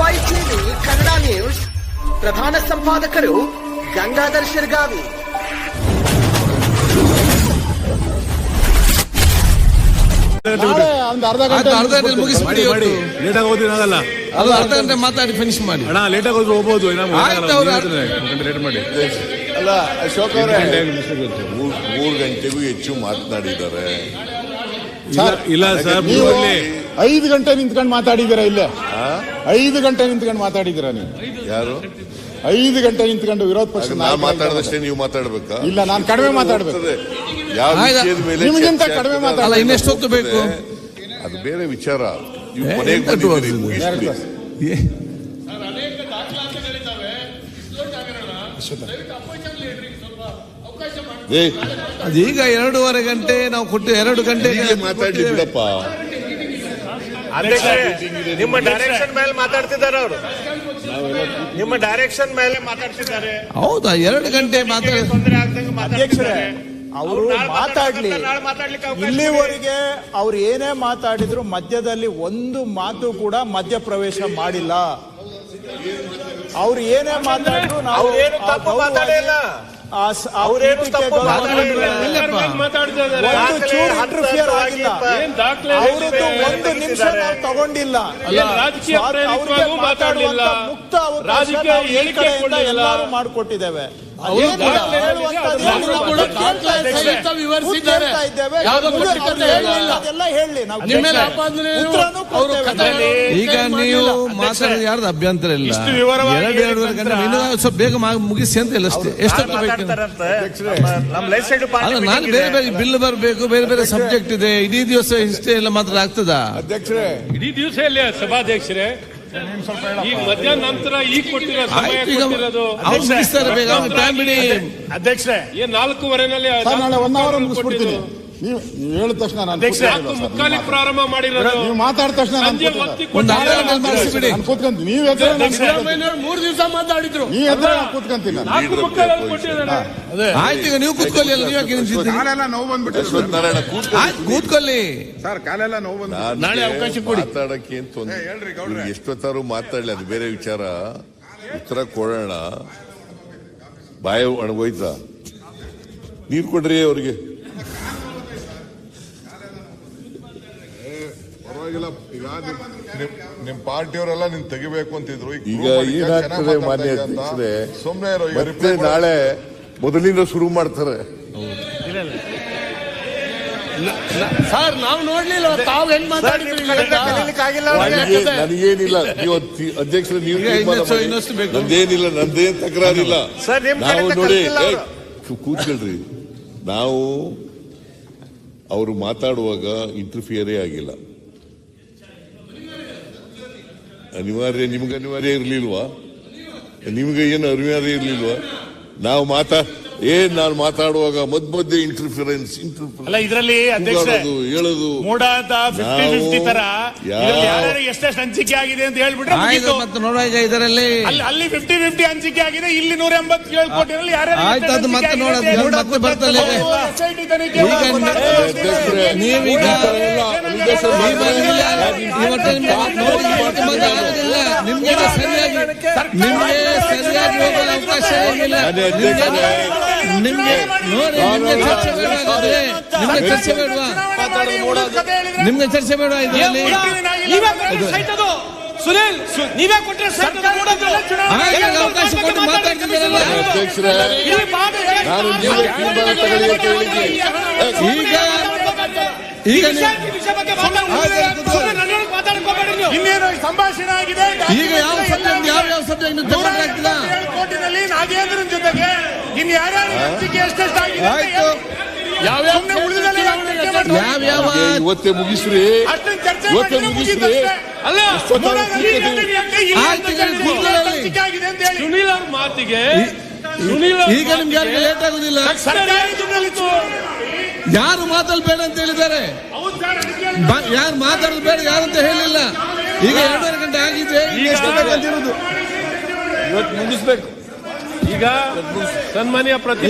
Y TV Kannada news ಪ್ರಧಾನ ಸಂಪಾದಕರು ಗಂಗಾಧರ್ ಶಿರ್ಗಾವಿ. ನಾಳೆ ಒಂದು ಅರ್ಧ ಗಂಟೆ ಅರ್ಧ ಗಂಟೆ ಮುಗಿಸ್ಬಿಡಿ ಮಾಡಿ ಲೇಟಾಗಿ ಹೋದ್ರೆ ಆಗಲ್ಲ ಅದು ಅರ್ಧ ಗಂಟೆ ಮಾತಾಡಿ ಫಿನಿಶ್ ಮಾಡಿ. ಅಣ್ಣ ಲೇಟಾಗಿ ಹೋದ್ರೆ ಹೋಗ್ಬೋದು ಲೇಟ್ ಮಾಡಿ. ಅಲ್ಲ ಅಶೋಕ್ ಅವರೇ. ಮೂರ್ ಗಂಟೆಗೂ ಹೆಚ್ಚು ಮಾತನಾಡಿದ್ದಾರೆ. ಸರ್, ಇಲ್ಲ ಸರ್ ಐದು ಗಂಟೆ ನಿಂತ್ಕೊಂಡು ಮಾತಾಡಿದ್ದೀರಾ ಇಲ್ಲೇ? ಐದು ಗಂಟೆ ನಿಂತ್ಕೊಂಡು ಮಾತಾಡಿದ್ದೀರಾ ನೀವು? ಯಾರು? ಐದು ಗಂಟೆ ನಿಂತ್ಕೊಂಡು ವಿರೋಧ ಪಕ್ಷ ನಾನು ಮಾತಾಡದಷ್ಟೇ ನೀವು ಮಾತಾಡಬೇಕು? ಇಲ್ಲ ನಾನು ಕಡಿಮೆ ಮಾತಾಡ್ಬೇಕು. ಯಾವ. ವಿಷಯದ ಮೇಲೆ ನಿಮ್ಗಿಂತ ಕಡಿಮೆ ಮಾತಾಡಲ್ಲ ಇನ್ನೆಷ್ಟು ಹೊತ್ತು ಬೇಕು ಅದು ಬೇರೆ ವಿಚಾರ. ನೀವು ಮನೆಗೆ ಬಂದಿದ್ದೀರಿ? ಮುಗಿಸ್ಬಿಡಿ. ಏ- ಏ, ಅದು ಈಗ ಎರಡೂವರೆ ಗಂಟೆ ನಾವು ಕೊಟ್ಟು ಎರಡು ಗಂಟೆ ಹೀಗೆ ಮಾತಾಡ್ಲಿ ಬಿಡಪ್ಪ. ನಿಮ್ಮ ಡೈರೆಕ್ಷನ್ ಮೇಲೆ ಮಾತಾಡ್ತಿದ್ದಾರೆ ಅವರು. ನಿಮ್ಮ ಡೈರೆಕ್ಷನ್ ಮೇಲೆ ಮಾತಾಡ್ತಿದ್ದಾರೆ. ಹೌದಾ ಎರಡು ಗಂಟೆ ಮಾತಾಡ್ತಾರೆ ಅವರು ಮಾತಾಡ್ಲಿ. ಇಲ್ಲಿವರೆಗೆ ಅವ್ರು ಏನೇ ಮಾತಾಡಿದ್ರು ಮಧ್ಯದಲ್ಲಿ ಒಂದು ಮಾತು ಕೂಡ ಮಧ್ಯ ಪ್ರವೇಶ ಮಾಡಿಲ್ಲ. ಅವ್ರು ಏನೇ ಮಾತಾಡಿದ್ರು ನಾವು ಒಂದು ನಿಮಿಷ. ನಾವು ತಗೊಂಡಿಲ್ಲ. ರಾಜಕೀಯ ಸ್ವಾರ್ಥ ಪ್ರೇರಿತವಾಗೂ ಅವ್ರಿಗೆ ಮಾತಾಡ್ಲಿಲ್ಲ. ಮುಕ್ತ ರಾಜಕೀಯ ಹೇಳಿಕೆ. ಎಲ್ಲರೂ ಮಾಡಿಕೊಟ್ಟಿದ್ದೇವೆ. ಈಗ ನೀವು ಮಾತಾಡೋದು ಯಾರ್ದು ಅಭ್ಯಂತರ ಇಲ್ಲ? ಎರಡು ಎರಡು ಎರಡೂವರೆ ಗಂಟೆ ಹೇಳಿದ ಇನ್ನೂ ಸ್ವಲ್ಪ ಬೇಗ ಮುಗಿಸಿ ಅಂತ ಇಲ್ಲ ಅಷ್ಟೇ. ಎಷ್ಟೊತ್ತು ಬೇಕು ನಮ್ಮ- ನಮ್ಮ ಸೈಡ್ ಅಲ್ಲ ನಾನು ಬೇರೆ ಬೇರೆ ಬಿಲ್ ಬರಬೇಕು ಬೇರೆ ಬೇರೆ ಸಬ್ಜೆಕ್ಟ್ ಇದೆ. ಇಡೀ ದಿವಸ ಇಷ್ಟೇ ಎಲ್ಲ ಮಾತ್ರ ಆಗ್ತದ? ಅಧ್ಯಕ್ಷರೇ. ಇಡೀ ದಿವಸ ಇಲ್ಲ ಸಭಾಧ್ಯಕ್ಷರೇ? ಈಗ ಮಧ್ಯಾಹ್ನ ನಂತರ ಈಗ ಕೊಟ್ಟಿರೋ ಸಮಯ ಕೊಟ್ಟಿರೋದು. ಅಧ್ಯಕ್ಷರೇ ಏನ್ ನಾಲ್ಕೂವರೆನಲ್ಲಿ ನೀವು ನೀವು ಹೇಳಿದ ತಕ್ಷಣ ನಾನು ಪ್ರಾರಂಭ ಮಾಡಿರೋದು? ನೀವು ಮಾತಾಡಿದ ತಕ್ಷಣ ನಾನು ಕೂತ್ಕೊಂತೀನಿ ನೀವು ಎದ್ರೆ ಮೂರು ದಿವಸ ಮಾತಾಡಿದ್ರು. ನೀವು ಎದ್ರೆ ನಾನು ಕೂತ್ಕೊಂತೀನಿ ಆಯ್ತು ಈಗ ನೀವು ಕೂತ್ಕೊಳ್ಳಿ ಅಲ್ಲ ನೀವು? ಕಾಲೆಲ್ಲ ನೋವು ಬಂದ್ಬಿಟ್ಟು ಕೂತ್ಕೊಳ್ಳಿ. ಕೂತ್ಕೊಳ್ಳಿ. ಸರ್ ಕಾಲೆಲ್ಲ ನೋವು ಬಂದ ನಾಳೆ ಅವಕಾಶ ಕೊಡಿ. ಮಾತಾಡಕ್ಕೆ ಅಂತ ಇವ್ರು ಎಷ್ಟೊತ್ತಾರು ಮಾತಾಡ್ಲಿ ಅದು ಬೇರೆ ವಿಚಾರ. ಉತ್ತರ ಕೊಡೋಣ. ಬಾಯ ಒಣಗೋಯ್ತಾ? ನೀರು ಕೊಡ್ರಿ ಅವ್ರಿಗೆ. ಪರವಾಗಿಲ್ಲ. ಈಗ ನಿಮ್- ಪಾರ್ಟಿಯವರೆಲ್ಲ ನಿನ್ ತೆಗಿಬೇಕು ಅಂತಿದ್ರು. ಈಗ ಏನಾಗ್ತದೆ ಮಾನ್ಯ ಅಧ್ಯಕ್ಷರೇ? ಮತ್ತೆ ನಾಳೆ ಮೊದಲಿಂದ ಶುರು ಮಾಡ್ತಾರೆ. ಸರ್ ನಾವು ನೋಡ್ಲಿಲ್ಲ ತಾವು ಹೆಂಗ್ ನನಗೇನಿಲ್ಲ. ನೀವು ಅಧ್ಯಕ್ಷ- ಅಧ್ಯಕ್ಷರು ನೀವು. ನಂದೇನಿಲ್ಲ ನಂದೇನ್ ತಕರಾರಿಲ್ಲ. ನಾವು ನೋಡಿ ಕೂತ್ಕೊಳ್ರಿ. ನಾವು ಅವರು ಮಾತಾಡುವಾಗ ಇಂಟರ್ಫಿಯರೇ ಆಗಿಲ್ಲ. ಅನಿವಾರ್ಯ ನಿಮ್ಗೆ ಅನಿವಾರ್ಯ ಇರಲಿಲ್ವಾ? ನಿಮ್ಗೆ ಏನು ಅನಿವಾರ್ಯ ಇರ್ಲಿಲ್ವಾ? ನಾವು ಮಾತಾ ಏನ್ ನಾನು ಮಾತಾಡುವಾಗ ಮದ್ ಮಧ್ಯೆ ಇಂಟರ್ಫಿರೆನ್ಸ್ ಅಲ್ಲ ಇದರಲ್ಲಿ ಅಧ್ಯಕ್ಷರೇ ಹೇಳೋದು. ಮೂಡ ಅಂತ ಫಿಫ್ಟಿ ಫಿಫ್ಟಿ ತರ ಎಷ್ಟೆಷ್ಟು ಹಂಚಿಕೆ ಆಗಿದೆ ಅಂತ ಹೇಳ್ಬಿಟ್ರೆ ಇದರಲ್ಲಿ. ಅಲ್ಲಿ ಫಿಫ್ಟಿ ಫಿಫ್ಟಿ ಹಂಚಿಕೆ ಆಗಿದೆ ಇಲ್ಲಿ ನೂರ ಎಂಬತ್ತೇಳು ಮತ್ತೆ ನೋಡೋದು. ನೀವೀಗ ನಿಮ್ಗೆ ಸರಿಯಾಗಿ ನಿಮ್ಗೆ ಸರಿಯಾಗಿ ಅವಕಾಶ ಇಲ್ಲ. ನಿಮ್ಗೆ ನಿಮ್ಗೆ ಚರ್ಚೆ ಬೇಡವಾದ್ರೆ ನಿಮ್ಗೆ ಚರ್ಚೆ ಬೇಡವಾ ನಿಮ್ಗೆ ಚರ್ಚೆ ಬೇಡವಾ ಇದರಲ್ಲಿ? ಸುನಿಲ್ ನೀವೇ ಕೊಟ್ಟರೆ ಅವಕಾಶ ಕೊಟ್ಟು ಮಾತಾಡ್ತಿದ್ದೀರಲ್ಲ ಈಗ ಈಗ ಇನ್ನೇನು ಸಂಭಾಷಣೆ ಆಗಿದೆ. ಈಗ ಯಾವ ಸಬ್ಜೆಕ್ಟ್ ಯಾವ ಯಾವ ಸಬ್ಜೆಕ್ಟ್ ಕೋರ್ಟಿನಲ್ಲಿ ನಾಗೇಂದ್ರನ್ ಜೊತೆಗೆ ಇನ್ನು ಯಾರ್ಯಾರು ಎಷ್ಟೆಷ್ಟಾಗಿದೆ ಯಾವ್ಯಾವ ಸುಮ್ನೆ ಉಳಿದೆಲ್ಲ ಯಾಕೆ ಯಾವ ಯಾವ ಏ, ಇವತ್ತೇ ಮುಗಿಸ್ರಿ. ಇವತ್ತೇ ಮುಗಿಸ್ರಿ. ಅಲ್ಲ ಸುನಿಲ್ ಅವ್ರ ಮಾತಿಗೆ ಸುನಿಲ್ ಈಗ ನಿಮ್ಗೆ ಯಾರಿಗೆ ಲೇಟ್ ಆಗುದಿಲ್ಲ. ಯಾರು ಮಾತಲ್ಲಿ ಬೇಡ ಅಂತ ಹೇಳಿದ್ದಾರೆ? ಯಾರು ಮಾತಾಡೋದು ಬೇಡ ಯಾರು ಅಂತ ಹೇಳಿಲ್ಲ. ಈಗ ಎರಡೂವರೆ ಗಂಟೆ ಆಗಿದೆ. ಈಗ ಎಷ್ಟು ಬೇಕಂತಿರೋದು ಇವತ್ತು ಮುಗಿಸ್ಬೇಕು. ಈಗ ಸನ್ಮಾನ್ಯ ಪ್ರತಿ